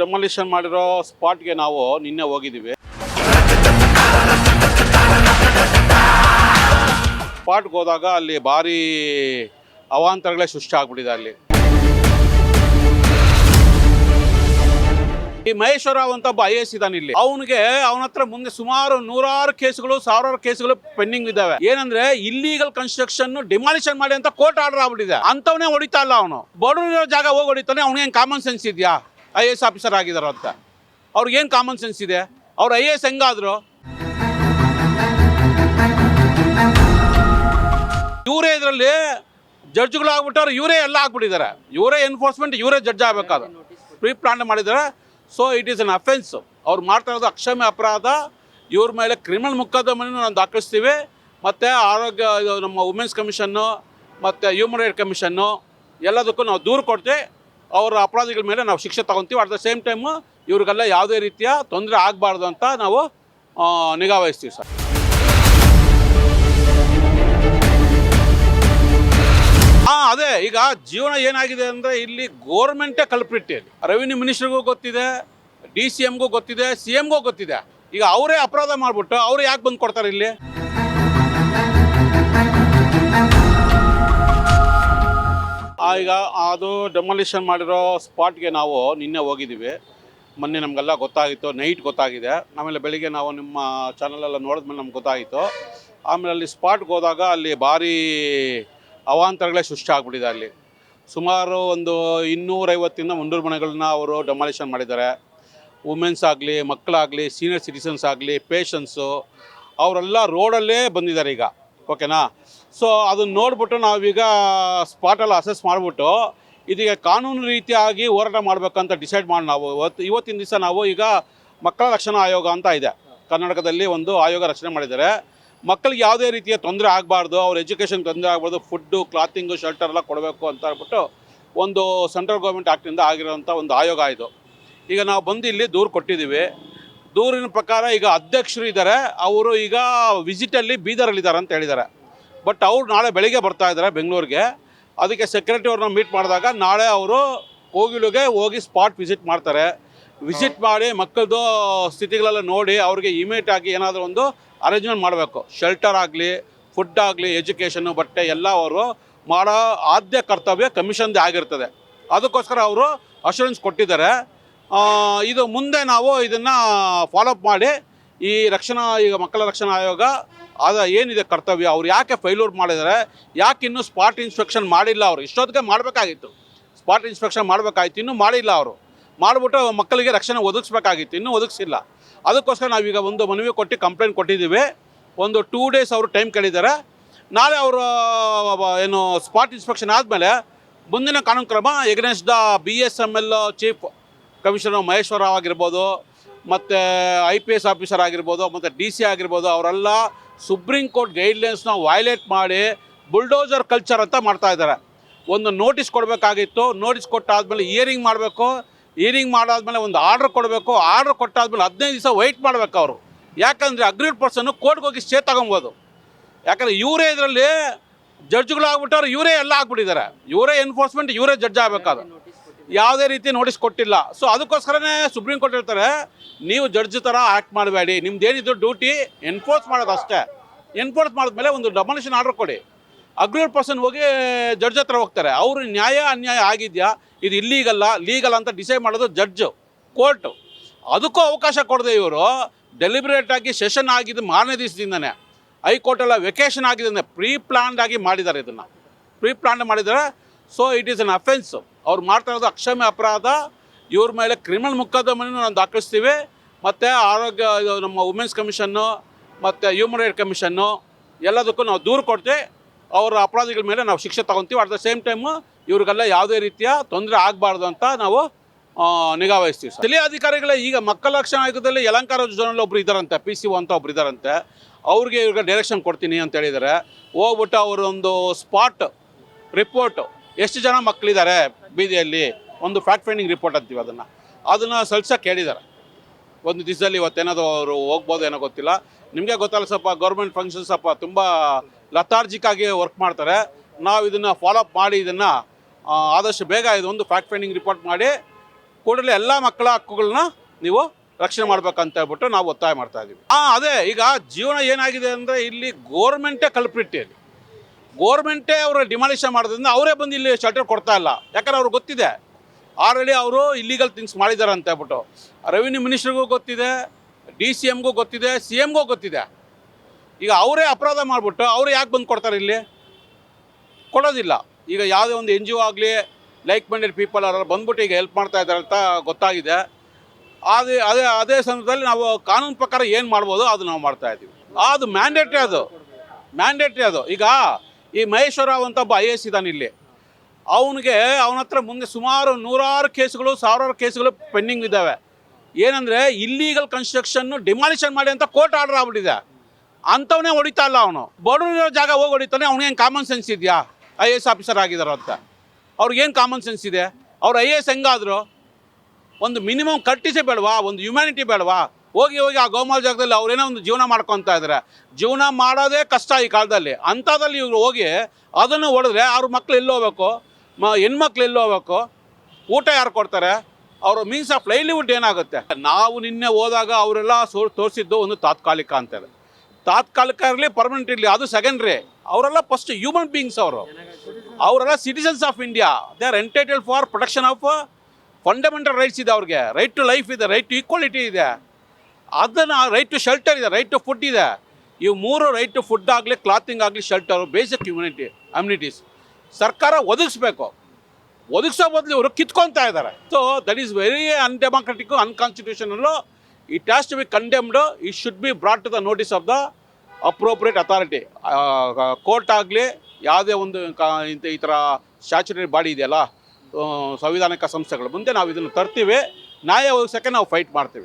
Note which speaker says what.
Speaker 1: Demolition ಮಾಡಿರೋ ಸ್ಪಾಟ್ಗೆ ನಾವು ನಿನ್ನೆ ಹೋಗಿದ್ದೀವಿ. ಸ್ಪಾಟ್ಗೆ ಹೋದಾಗ ಅಲ್ಲಿ ಭಾರಿ ಅವಾಂತರಗಳೇ ಸೃಷ್ಟಿ ಆಗ್ಬಿಟ್ಟಿದೆ ಅಲ್ಲಿ. ಈ ಮಹೇಶ್ವರ ಅಂತ ಒಬ್ಬ ಐ ಎಸ್ ಇದ್ದಾನೆ ಇಲ್ಲಿ. ಅವನಿಗೆ ಅವನ ಹತ್ರ ಮುಂದೆ ಸುಮಾರು ನೂರಾರು ಕೇಸುಗಳು, ಸಾವಿರಾರು ಕೇಸುಗಳು ಪೆಂಡಿಂಗ್ ಇದಾವೆ ಏನಂದ್ರೆ ಇಲ್ಲಿಗಲ್ ಕನ್ಸ್ಟ್ರಕ್ಷನ್ ಡಿಮಾಲಿಷನ್ ಮಾಡಿ ಅಂತ ಕೋರ್ಟ್ ಆರ್ಡರ್ ಆಗ್ಬಿಟ್ಟಿದೆ. ಅಂತವನೇ ಹೊಡಿತಾ ಇಲ್ಲ ಅವನು. ಬಡವರಿರೋ ಜಾಗ ಹೋಗಿ ಹೊಡಿತಾನೆ ಅವ್ನಿಗೆ ಕಾಮನ್ ಸೆನ್ಸ್ ಇದೆಯಾ? ಐ ಎ ಎಸ್ ಆಫೀಸರ್ ಆಗಿದ್ದಾರೋ ಅಂತ. ಅವ್ರಿಗೇನು ಕಾಮನ್ ಸೆನ್ಸ್ ಇದೆ? ಅವ್ರು ಐ ಎ ಎಸ್ ಹೆಂಗಾದ್ರು? ಇವರೇ ಇದರಲ್ಲಿ ಜಡ್ಜ್ಗಳು ಆಗ್ಬಿಟ್ಟವ್ರು, ಇವರೇ ಎಲ್ಲ ಆಗ್ಬಿಟ್ಟಿದ್ದಾರೆ ಇವರೇ ಎನ್ಫೋರ್ಸ್ಮೆಂಟ್ ಇವರೇ ಜಡ್ಜ್ ಆಗಬೇಕಾದ್ರೆ. ಪ್ರೀ ಪ್ಲಾನ್ ಮಾಡಿದ್ದಾರೆ so it is an offence ಅವ್ರು ಮಾಡ್ತಾ ಇರೋದು ಅಕ್ಷಮ್ಯ ಅಪರಾಧ. ಇವ್ರ ಮೇಲೆ ಕ್ರಿಮಿನಲ್ ಮೊಕದ್ದಮೆಯನ್ನು ನಾವು ದಾಖಲಿಸ್ತೀವಿ. ಮತ್ತು ಆರೋಗ್ಯ ನಮ್ಮ ವುಮೆನ್ಸ್ ಕಮಿಷನ್ನು ಮತ್ತು ಹ್ಯೂಮನ್ ರೈಟ್ ಕಮಿಷನ್ನು ಎಲ್ಲದಕ್ಕೂ ನಾವು ದೂರು ಕೊಡ್ತೀವಿ. ಅವರ ಅಪರಾಧಿಗಳ ಮೇಲೆ ನಾವು ಶಿಕ್ಷೆ ತಗೊತೀವಿ. ಅಟ್ ದ ಸೇಮ್ ಟೈಮು ಇವ್ರಿಗೆಲ್ಲ ಯಾವುದೇ ರೀತಿಯ ತೊಂದರೆ ಆಗಬಾರ್ದು ಅಂತ ನಾವು ನಿಗಾ ವಹಿಸ್ತೀವಿ ಸರ್. ಹಾಂ, ಅದೇ, ಈಗ ಜೀವನ ಏನಾಗಿದೆ ಅಂದರೆ ಇಲ್ಲಿ ಗೋರ್ಮೆಂಟೇ ಕಲ್ಪ್ರಿಟ್ ಇಲ್ಲಿ ರೆವಿನ್ಯೂ ಮಿನಿಸ್ಟ್ರಿಗೂ ಗೊತ್ತಿದೆ ಡಿ ಸಿ ಎಮ್ಗೂ ಗೊತ್ತಿದೆ ಸಿ ಎಮ್ಗೂ ಗೊತ್ತಿದೆ. ಈಗ ಅವರೇ ಅಪರಾಧ ಮಾಡಿಬಿಟ್ಟು ಅವ್ರು ಯಾಕೆ ಬಂದು ಕೊಡ್ತಾರೆ ಇಲ್ಲಿ? ಈಗ ಅದು ಡೆಮಾಲಿಷನ್ ಮಾಡಿರೋ ಸ್ಪಾಟ್ಗೆ ನಾವು ನಿನ್ನೆ ಹೋಗಿದ್ದೀವಿ. ಮೊನ್ನೆ ನಮಗೆಲ್ಲ ಗೊತ್ತಾಗಿತ್ತು ನೈಟ್ ಗೊತ್ತಾಗಿದೆ. ಆಮೇಲೆ ಬೆಳಿಗ್ಗೆ ನಾವು ನಿಮ್ಮ ಚಾನಲೆಲ್ಲ ನೋಡಿದ್ಮೇಲೆ ನಮ್ಗೆ ಗೊತ್ತಾಯಿತು ಆಮೇಲೆ ಅಲ್ಲಿ ಸ್ಪಾಟ್ಗೆ ಹೋದಾಗ ಅಲ್ಲಿ ಭಾರಿ ಅವಾಂತರಗಳೇ ಸೃಷ್ಟಿ ಆಗ್ಬಿಟ್ಟಿದೆ ಅಲ್ಲಿ. ಸುಮಾರು ಒಂದು ಇನ್ನೂರೈವತ್ತಿಂದ ಮುನ್ನೂರು ಮನೆಗಳನ್ನ ಅವರು ಡೆಮಾಲಿಷನ್ ಮಾಡಿದ್ದಾರೆ. ವುಮೆನ್ಸ್ ಆಗಲಿ, ಮಕ್ಕಳಾಗಲಿ ಸೀನಿಯರ್ ಸಿಟಿಸನ್ಸ್ ಆಗಲಿ ಪೇಷನ್ಸು ಅವರೆಲ್ಲ ರೋಡಲ್ಲೇ ಬಂದಿದ್ದಾರೆ ಈಗ. ಓಕೆನಾ ಸೊ ಅದನ್ನ ನೋಡ್ಬಿಟ್ಟು ನಾವೀಗ ಸ್ಪಾಟಲ್ಲಿ ಅಸೆಸ್ ಮಾಡಿಬಿಟ್ಟು ಇದೀಗ ಕಾನೂನು ರೀತಿಯಾಗಿ ಹೋರಾಟ ಮಾಡಬೇಕಂತ ಡಿಸೈಡ್ ಮಾಡಿ ನಾವು. ಇವತ್ತು, ಇವತ್ತಿನ ದಿವಸ ನಾವು ಈಗ ಮಕ್ಕಳ ರಕ್ಷಣಾ ಆಯೋಗ ಅಂತ ಇದೆ. ಕರ್ನಾಟಕದಲ್ಲಿ ಒಂದು ಆಯೋಗ ರಚನೆ ಮಾಡಿದ್ದಾರೆ. ಮಕ್ಕಳಿಗೆ ಯಾವುದೇ ರೀತಿಯ ತೊಂದರೆ ಆಗಬಾರ್ದು, ಅವ್ರ ಎಜುಕೇಷನ್ ತೊಂದರೆ ಆಗಬಾರ್ದು ಫುಡ್ಡು ಕ್ಲಾತಿಂಗು ಶೆಲ್ಟರ್ ಎಲ್ಲ ಕೊಡಬೇಕು ಅಂತ ಹೇಳ್ಬಿಟ್ಟು ಒಂದು ಸೆಂಟ್ರಲ್ ಗೌರ್ಮೆಂಟ್ ಆ್ಯಕ್ಟಿಂದ ಆಗಿರೋಂಥ ಒಂದು ಆಯೋಗ ಇದು. ಈಗ ನಾವು ಬಂದು ಇಲ್ಲಿ ದೂರು ಕೊಟ್ಟಿದ್ದೀವಿ. ದೂರಿನ ಪ್ರಕಾರ ಈಗ ಅಧ್ಯಕ್ಷರು ಇದ್ದಾರೆ. ಅವರು ಈಗ ವಿಸಿಟಲ್ಲಿ ಬೀದರಲ್ಲಿದ್ದಾರೆ ಅಂತ ಹೇಳಿದ್ದಾರೆ. ಬಟ್ ಅವ್ರು ನಾಳೆ ಬೆಳಿಗ್ಗೆ ಬರ್ತಾ ಇದ್ದಾರೆ ಬೆಂಗಳೂರಿಗೆ. ಅದಕ್ಕೆ ಸೆಕ್ರೆಟರಿ ಅವ್ರನ್ನ ಮೀಟ್ ಮಾಡಿದಾಗ ನಾಳೆ ಅವರು ಕೋಗಿಲುಗೆ ಹೋಗಿ ಸ್ಪಾಟ್ ವಿಸಿಟ್ ಮಾಡ್ತಾರೆ. ವಿಸಿಟ್ ಮಾಡಿ ಮಕ್ಕಳದು ಸ್ಥಿತಿಗಳೆಲ್ಲ ನೋಡಿ ಅವ್ರಿಗೆ ಇಮಿಡಿಯೇಟ್ ಆಗಿ ಏನಾದರೂ ಒಂದು ಅರೇಂಜ್ಮೆಂಟ್ ಮಾಡಬೇಕು. ಶೆಲ್ಟರ್ ಆಗಲಿ ಫುಡ್ ಆಗಲಿ ಎಜುಕೇಷನ್ನು ಬಟ್ಟೆ ಎಲ್ಲ ಅವರು ಮಾಡೋ ಆದ್ಯ ಕರ್ತವ್ಯ ಕಮಿಷನ್ದೇ ಆಗಿರ್ತದೆ. ಅದಕ್ಕೋಸ್ಕರ ಅವರು ಅಶೂರೆನ್ಸ್ ಕೊಟ್ಟಿದ್ದಾರೆ. ಇದು ಮುಂದೆ ನಾವು ಇದನ್ನು ಫಾಲೋಅಪ್ ಮಾಡಿ ಈ ರಕ್ಷಣಾ, ಈಗ ಮಕ್ಕಳ ರಕ್ಷಣಾ ಆಯೋಗ ಅದ ಏನಿದೆ ಕರ್ತವ್ಯ, ಅವ್ರು ಯಾಕೆ ಫೈಲೂರ್ ಮಾಡಿದ್ದಾರೆ ಯಾಕೆ ಇನ್ನೂ ಸ್ಪಾಟ್ ಇನ್ಸ್ಪೆಕ್ಷನ್ ಮಾಡಿಲ್ಲ ಅವರು? ಇಷ್ಟೊತ್ತಿಗೆ ಮಾಡಬೇಕಾಗಿತ್ತು. ಸ್ಪಾಟ್ ಇನ್ಸ್ಪೆಕ್ಷನ್ ಮಾಡಬೇಕಾಗಿತ್ತು, ಇನ್ನೂ ಮಾಡಿಲ್ಲ ಅವರು. ಮಾಡಿಬಿಟ್ಟು ಮಕ್ಕಳಿಗೆ ರಕ್ಷಣೆ ಒದಗಿಸ್ಬೇಕಾಗಿತ್ತು, ಇನ್ನೂ ಒದಗಿಸಿಲ್ಲ. ಅದಕ್ಕೋಸ್ಕರ ನಾವೀಗ ಒಂದು ಮನವಿ ಕೊಟ್ಟು ಕಂಪ್ಲೇಂಟ್ ಕೊಟ್ಟಿದ್ದೀವಿ. ಒಂದು ಟೂ ಡೇಸ್ ಅವರು ಟೈಮ್ ಕೇಳಿದ್ದಾರೆ. ನಾಳೆ ಅವರು, ಏನು ಸ್ಪಾಟ್ ಇನ್ಸ್ಪೆಕ್ಷನ್ ಆದಮೇಲೆ ಮುಂದಿನ ಕಾನೂನು ಕ್ರಮ against the B S M L chief commissioner Maheshwar ಆಗಿರ್ಬೋದು ಮತ್ತು ಐ ಪಿ ಎಸ್ ಆಫೀಸರ್ ಆಗಿರ್ಬೋದು, ಮತ್ತು ಡಿ ಸಿ ಆಗಿರ್ಬೋದು, ಅವರೆಲ್ಲ ಸುಪ್ರೀಂ ಕೋರ್ಟ್ ಗೈಡ್ಲೈನ್ಸ್ನ ವೈಲೇಟ್ ಮಾಡಿ ಬುಲ್ಡೋಸರ್ ಕಲ್ಚರ್ ಅಂತ ಮಾಡ್ತಾ ಇದ್ದಾರೆ. ಒಂದು ನೋಟಿಸ್ ಕೊಡಬೇಕಾಗಿತ್ತು ನೋಟಿಸ್ ಕೊಟ್ಟಾದ್ಮೇಲೆ ಇಯರಿಂಗ್ ಮಾಡಬೇಕು ಇಯರಿಂಗ್ ಮಾಡಾದ್ಮೇಲೆ ಒಂದು ಆರ್ಡ್ರ್ ಕೊಡಬೇಕು ಆರ್ಡ್ರ್ ಕೊಟ್ಟಾದ್ಮೇಲೆ ಹದಿನೈದು ದಿವಸ ವೈಟ್ ಮಾಡಬೇಕು ಅವರು. ಯಾಕಂದರೆ ಅಗ್ರಿಡ್ ಪರ್ಸನ್ನು ಕೋರ್ಟ್ಗೆ ಹೋಗಿ ಸ್ಟೇ ತಗೊಬೋದು. ಯಾಕಂದರೆ ಇವರೇ ಇದರಲ್ಲಿ ಜಡ್ಜ್ಗಳು ಆಗ್ಬಿಟ್ಟವ್ರು ಇವರೇ ಎಲ್ಲ ಆಗ್ಬಿಟ್ಟಿದ್ದಾರೆ. ಇವರೇ ಎನ್ಫೋರ್ಸ್ಮೆಂಟ್ ಇವರೇ ಜಡ್ಜ್ ಆಗಬೇಕಾದ ಯಾವುದೇ ರೀತಿ ನೋಟಿಸ್ ಕೊಟ್ಟಿಲ್ಲ. ಸೊ ಅದಕ್ಕೋಸ್ಕರನೇ ಸುಪ್ರೀಂ ಕೋರ್ಟ್ ಹೇಳ್ತಾರೆ, ನೀವು ಜಡ್ಜ್ ಥರ ಆ್ಯಕ್ಟ್ ಮಾಡಬೇಡಿ. ನಿಮ್ದು ಏನಿದ್ರು ಡ್ಯೂಟಿ ಎನ್ಫೋರ್ಸ್ ಮಾಡೋದು ಅಷ್ಟೇ. ಎನ್ಫೋರ್ಸ್ ಮಾಡಿದ್ಮೇಲೆ ಒಂದು ಡಮನೇಷನ್ ಆರ್ಡರ್ ಕೊಡಿ. ಅಗ್ರೀಡ್ ಪರ್ಸನ್ ಹೋಗಿ ಜಡ್ಜ್ ಹತ್ರ ಹೋಗ್ತಾರೆ. ಅವರು ನ್ಯಾಯ, ಅನ್ಯಾಯ ಆಗಿದೆಯಾ? ಇದು ಇಲ್ಲೀಗಲ್ಲ ಲೀಗಲ್ ಅಂತ ಡಿಸೈಡ್ ಮಾಡೋದು ಜಡ್ಜು ಕೋರ್ಟು ಅದಕ್ಕೂ ಅವಕಾಶ ಕೊಡದೆ ಇವರು. ಡೆಲಿಬ್ರೇಟಾಗಿ ಸೆಷನ್ ಆಗಿದ್ದು ಮಾರನೇ ದಿವಸದಿಂದನೇ. ಹೈಕೋರ್ಟೆಲ್ಲ ವೆಕೇಷನ್ ಆಗಿದೆ ಪ್ರೀ ಪ್ಲಾನ್ಡ್ ಆಗಿ ಮಾಡಿದ್ದಾರೆ ಇದನ್ನು. ಪ್ರೀ ಮಾಡಿದ್ದಾರೆ. So it is an offence ಅವ್ರು ಮಾಡ್ತಾ ಇರೋದು ಅಕ್ಷಮ್ಯ ಅಪರಾಧ. ಇವ್ರ ಮೇಲೆ ಕ್ರಿಮಿನಲ್ ಮೊಕದ್ದಮೆಯನ್ನು ನಾವು ದಾಖಲಿಸ್ತೀವಿ. ಮತ್ತು ಆರೋಗ್ಯ ನಮ್ಮ ವುಮೆನ್ಸ್ ಕಮಿಷನ್ನು ಮತ್ತು ಹ್ಯೂಮನ್ ರೈಟ್ ಕಮಿಷನ್ನು ಎಲ್ಲದಕ್ಕೂ ನಾವು ದೂರು ಕೊಡ್ತೀವಿ. ಅವರ ಅಪರಾಧಿಗಳ ಮೇಲೆ ನಾವು ಶಿಕ್ಷೆ ತಗೊತೀವಿ. ಅಟ್ ದ ಸೇಮ್ ಟೈಮು ಇವ್ರಿಗೆಲ್ಲ ಯಾವುದೇ ರೀತಿಯ ತೊಂದರೆ ಆಗಬಾರ್ದು ಅಂತ ನಾವು ನಿಗಾ ವಹಿಸ್ತೀವಿ ಸ್ಥಳೀಯ ಅಧಿಕಾರಿಗಳೇ ಈಗ ಮಕ್ಕಳ ರಕ್ಷಣಾ ಆಯೋಗದಲ್ಲಿ ಯಲಂಕಾರ ಜೋನಲ್ಲಿ ಒಬ್ರು ಇದ್ದಾರಂತೆ ಪಿ ಸಿ ಅಂತ ಒಬ್ರು ಇದ್ದಾರಂತೆ. ಅವ್ರಿಗೆ ಇವ್ರಿಗೆ ಡೈರೆಕ್ಷನ್ ಕೊಡ್ತೀನಿ ಅಂತ ಹೇಳಿದ್ದಾರೆ. ಹೋಗ್ಬಿಟ್ಟು ಅವರೊಂದು ಸ್ಪಾಟ್ ರಿಪೋರ್ಟು ಎಷ್ಟು ಜನ ಮಕ್ಕಳಿದ್ದಾರೆ ಬೀದಿಯಲ್ಲಿ? ಒಂದು ಫ್ಯಾಕ್ಟ್ ಫೈಂಡಿಂಗ್ ರಿಪೋರ್ಟ್ ಅಂತೀವಿ ಅದನ್ನು. ಅದನ್ನು ಸಲ್ಸಕ್ಕೆ ಹೇಳಿದ್ದಾರೆ ಒಂದು ದಿವಸದಲ್ಲಿ ಇವತ್ತೇನಾದರೂ ಅವರು ಹೋಗ್ಬೋದು ಏನೋ ಗೊತ್ತಿಲ್ಲ. ನಿಮಗೆ ಗೊತ್ತಲ್ಲ ಸ್ವಲ್ಪ ಗೌರ್ಮೆಂಟ್ ಫಂಕ್ಷನ್ ಸ್ವಲ್ಪ ತುಂಬ ಲತಾರ್ಜಿಕ್ಕಾಗಿ ವರ್ಕ್ ಮಾಡ್ತಾರೆ. ನಾವು ಇದನ್ನು ಫಾಲೋಅಪ್ ಮಾಡಿ ಇದನ್ನು ಆದಷ್ಟು ಬೇಗ ಇದೊಂದು ಫ್ಯಾಕ್ಟ್ ಫೈಂಡಿಂಗ್ ರಿಪೋರ್ಟ್ ಮಾಡಿ ಕೂಡಲೇ ಎಲ್ಲ ಮಕ್ಕಳ ಹಕ್ಕುಗಳನ್ನ ನೀವು ರಕ್ಷಣೆ ಮಾಡ್ಬೇಕಂತ ಹೇಳ್ಬಿಟ್ಟು ನಾವು ಒತ್ತಾಯ ಮಾಡ್ತಾ ಇದ್ದೀವಿ ಹಾಂ ಅದೇ ಈಗ ಜೀವನ ಏನಾಗಿದೆ ಅಂದರೆ ಇಲ್ಲಿ ಗೋರ್ಮೆಂಟೇ ಕಲ್ಪಿಟ್ಟಿ ಇಲ್ಲಿ ಗೋರ್ಮೆಂಟೇ ಅವರು ಡಿಮಾಲಿಷನ್ ಮಾಡೋದ್ರಿಂದ ಅವರೇ ಬಂದು ಇಲ್ಲಿ ಶೆಲ್ಟರ್ ಕೊಡ್ತಾ ಇಲ್ಲ. ಯಾಕಂದ್ರೆ ಅವ್ರಿಗೆ ಗೊತ್ತಿದೆ. ಆಲ್ರೆಡಿ ಅವರು ಇಲ್ಲಿಗಲ್ ಥಿಂಗ್ಸ್ ಮಾಡಿದ್ದಾರೆ ಅಂತ ಹೇಳ್ಬಿಟ್ಟು. ರೆವಿನ್ಯೂ ಮಿನಿಸ್ಟ್ರಿಗೂ ಗೊತ್ತಿದೆ ಡಿ ಸಿ ಎಮ್ಗೂ ಗೊತ್ತಿದೆ ಸಿ ಎಮ್ಗೂ ಗೊತ್ತಿದೆ. ಈಗ ಅವರೇ ಅಪರಾಧ ಮಾಡಿಬಿಟ್ಟು ಅವರು ಯಾಕೆ ಬಂದು ಕೊಡ್ತಾರೆ ಇಲ್ಲಿ? ಕೊಡೋದಿಲ್ಲ. ಈಗ ಯಾವುದೇ ಒಂದು ಎನ್ ಜಿ ಒ ಆಗಲಿ ಲೈಕ್ ಮೈಂಡೆಡ್ ಪೀಪಲ್ ಅವರೆಲ್ಲ ಬಂದ್ಬಿಟ್ಟು ಈಗ ಹೆಲ್ಪ್ ಮಾಡ್ತಾ ಇದ್ದಾರೆ ಅಂತ ಗೊತ್ತಾಗಿದೆ. ಅದೇ ಅದೇ ಅದೇ ಸಂದರ್ಭದಲ್ಲಿ ನಾವು ಕಾನೂನು ಪ್ರಕಾರ ಏನು ಮಾಡ್ಬೋದು ಅದು ನಾವು ಮಾಡ್ತಾ ಇದ್ದೀವಿ ಅದು ಮ್ಯಾಂಡೇಟ್ರಿ ಅದು. ಮ್ಯಾಂಡೇಟ್ರಿ ಅದು. ಈಗ ಈ ಮಹೇಶ್ವರ ಅಂತ ಒಬ್ಬ ಐ ಎ ಎಸ್ ಇದ್ದಾನೆ ಇಲ್ಲಿ. ಅವನಿಗೆ ಅವನ ಹತ್ರ ಮುಂದೆ ಸುಮಾರು ನೂರಾರು ಕೇಸುಗಳು, ಸಾವಿರಾರು ಕೇಸುಗಳು ಪೆಂಡಿಂಗ್ ಇದ್ದಾವೆ. ಏನಂದರೆ ಇಲ್ಲೀಗಲ್ ಕನ್ಸ್ಟ್ರಕ್ಷನ್ನು ಡಿಮಾಲಿಷನ್ ಮಾಡಿ ಅಂತ ಕೋರ್ಟ್ ಆರ್ಡರ್ ಆಗ್ಬಿಟ್ಟಿದೆ. ಅಂಥವನ್ನೇ ಹೊಡಿತಾ ಇಲ್ಲ ಅವನು. ಬಡವರಿರೋ ಜಾಗ ಹೋಗಿ ಹೊಡಿತಾನೆ ಅವ್ನಿಗೇನು ಕಾಮನ್ ಸೆನ್ಸ್ ಇದೆಯಾ? ಐ ಎ ಎಸ್ ಆಫೀಸರ್ ಆಗಿದಾರೋ ಅಂತ. ಅವ್ರಿಗೇನು ಕಾಮನ್ ಸೆನ್ಸ್ ಇದೆ? ಅವ್ರು ಐ ಎ ಎಸ್ ಹೆಂಗಾದ್ರು? ಒಂದು ಮಿನಿಮಮ್ ಕಟ್ಟಿಸೇ ಬೇಡವಾ? ಒಂದು ಹ್ಯುಮ್ಯಾನಿಟಿ ಬೇಡವಾ? ಹೋಗಿ ಹೋಗಿ ಆ ಗೋಮಾಲ್ ಜಾಗದಲ್ಲಿ ಅವ್ರೇನೋ ಒಂದು ಜೀವನ ಮಾಡ್ಕೊತಾ ಇದ್ದಾರೆ ಜೀವನ ಮಾಡೋದೇ ಕಷ್ಟ ಈ ಕಾಲದಲ್ಲಿ. ಅಂಥದ್ರಲ್ಲಿ ಇವರು ಹೋಗಿ ಅದನ್ನು ಹೊಡೆದ್ರೆ ಅವ್ರ ಮಕ್ಳು ಎಲ್ಲಿ ಹೋಗ್ಬೇಕು? ಮ, ಹೆಣ್ಮಕ್ಳು ಎಲ್ಲಿ ಹೋಗ್ಬೇಕು? ಊಟ ಯಾರು ಕೊಡ್ತಾರೆ? ಅವರು ಮೀನ್ಸ್ ಆಫ್ ಲೈವ್ಲಿಹುಡ್ ಏನಾಗುತ್ತೆ? ನಾವು ನಿನ್ನೆ ಹೋದಾಗ ಅವರೆಲ್ಲ ಸೋ, ತೋರಿಸಿದ್ದು ಒಂದು ತಾತ್ಕಾಲಿಕ ಅಂತಾರೆ ತಾತ್ಕಾಲಿಕ ಇರಲಿ ಪರ್ಮನೆಂಟ್ ಇರಲಿ, ಅದು ಸೆಕೆಂಡ್ರಿ ಅವರೆಲ್ಲ ಫಸ್ಟ್ ಹ್ಯೂಮನ್ ಬೀಯಿಂಗ್ಸ್ ಅವರು. ಅವರೆಲ್ಲ citizens of India they are entitled for protection of fundamental rights ಇದೆ ಅವ್ರಿಗೆ. ರೈಟ್ ಟು ಲೈಫ್ ಇದೆ ರೈಟ್ ಟು ಈಕ್ವಾಲಿಟಿ ಇದೆ. ಅದನ್ನು ರೈಟ್ ಟು ಶೆಲ್ಟರ್ ಇದೆ ರೈಟ್ ಟು ಫುಡ್ ಇದೆ. ಇವು ಮೂರು ರೈಟ್ ಟು ಫುಡ್ ಆಗಲಿ ಕ್ಲಾತಿಂಗ್ ಆಗಲಿ ಶೆಲ್ಟರ್ ಬೇಸಿಕ್ ಇಮ್ಯುನಿಟಿ ಅಮ್ಯುನಿಟೀಸ್ ಸರ್ಕಾರ ಒದಗಿಸ್ಬೇಕು. ಒದಗಿಸೋ ಬದಲು ಇವರು ಕಿತ್ಕೊತಾ ಇದ್ದಾರೆ. So that is very undemocratic unconstitutional it has to be condemned it should be brought to the notice of the appropriate authority court ಆಗಲಿ, ಯಾವುದೇ ಒಂದು ಇಂಥ ಈ ಥರ ಸ್ಟ್ಯಾಚುಟರಿ ಬಾಡಿ ಇದೆಯಲ್ಲ ಸಂವಿಧಾನಿಕ ಸಂಸ್ಥೆಗಳು ಮುಂದೆ ನಾವು ಇದನ್ನು ತರ್ತೀವಿ. ನ್ಯಾಯ ಒದಗಿಸೋಕ್ಕೆ ನಾವು ಫೈಟ್ ಮಾಡ್ತೀವಿ.